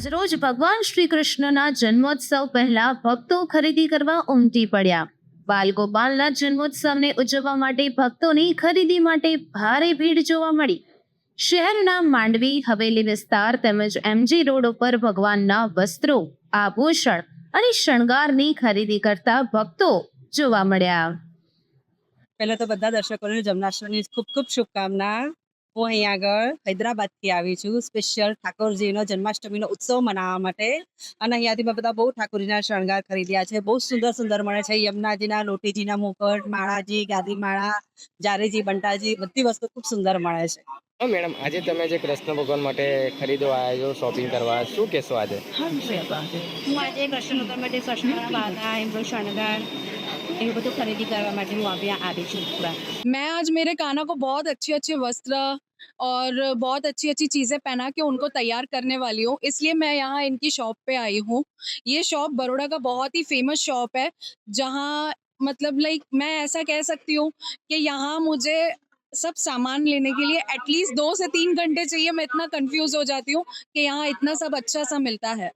આજરોજ ભગવાન શ્રી કૃષ્ણના જન્મોત્સવ પહેલા ભક્તો ખરીદી કરવા ઉમટી પડ્યા. બાલગોપાલના જન્મોત્સવને ઉજવવા માટે ભક્તોની ખરીદી માટે ભારે ભીડ જોવા મળી. શહેરના માંડવી, હવેલી વિસ્તાર તેમજ એમજી રોડ ઉપર ભગવાનના વસ્ત્રો, આભૂષણ અને શણગારની ખરીદી કરતા ભક્તો જોવા મળ્યા. પહેલા તો બધા દર્શકોને જન્માષ્ટમીની ખૂબ ખૂબ શુભકામના. હું અહીં આગળ હૈદરાબાદથી આવી છું સ્પેશિયલ ઠાકોરજીનો જન્માષ્ટમીનો ઉત્સવ મનાવવા માટે અને અહીંયાથી મેં બધા બહુ ઠાકોરજીના શણગાર ખરીદ્યા છે બહુ સુંદર સુંદર મળે છે યમુનાજીના લોટીજીના મુકટ માળાજી ગાદી માળા જારેજી બંટાજી બધી વસ્તુ ખૂબ સુંદર મળે છે હા મેડમ આજે તમે જે કૃષ્ણ ભગવાન માટે ખરીદવા આવ્યા છો શોપિંગ કરવા શું કહેશો આજે હું આજે કૃષ્ણ ભગવાન માટે કૃષ્ણના બાધા એમનો શણગાર એવું બધું ખરીદી કરવા માટે હું અહીંયા આવી છું પૂરા मैं आज मेरे काना को बहुत अच्छे अच्छे वस्त्र और बहुत अच्छी अच्छी चीज़ें पहना के उनको तैयार करने वाली हूँ। इसलिए मैं यहाँ इनकी शॉप पे आई हूँ। ये शॉप बड़ोड़ा का बहुत ही फ़ेमस शॉप है, जहाँ मतलब लाइक मैं ऐसा कह सकती हूँ कि यहाँ मुझे सब सामान लेने के लिए एटलीस्ट दो से तीन घंटे चाहिए। मैं इतना कंफ्यूज हो जाती हूँ कि यहाँ इतना सब अच्छा सा मिलता है।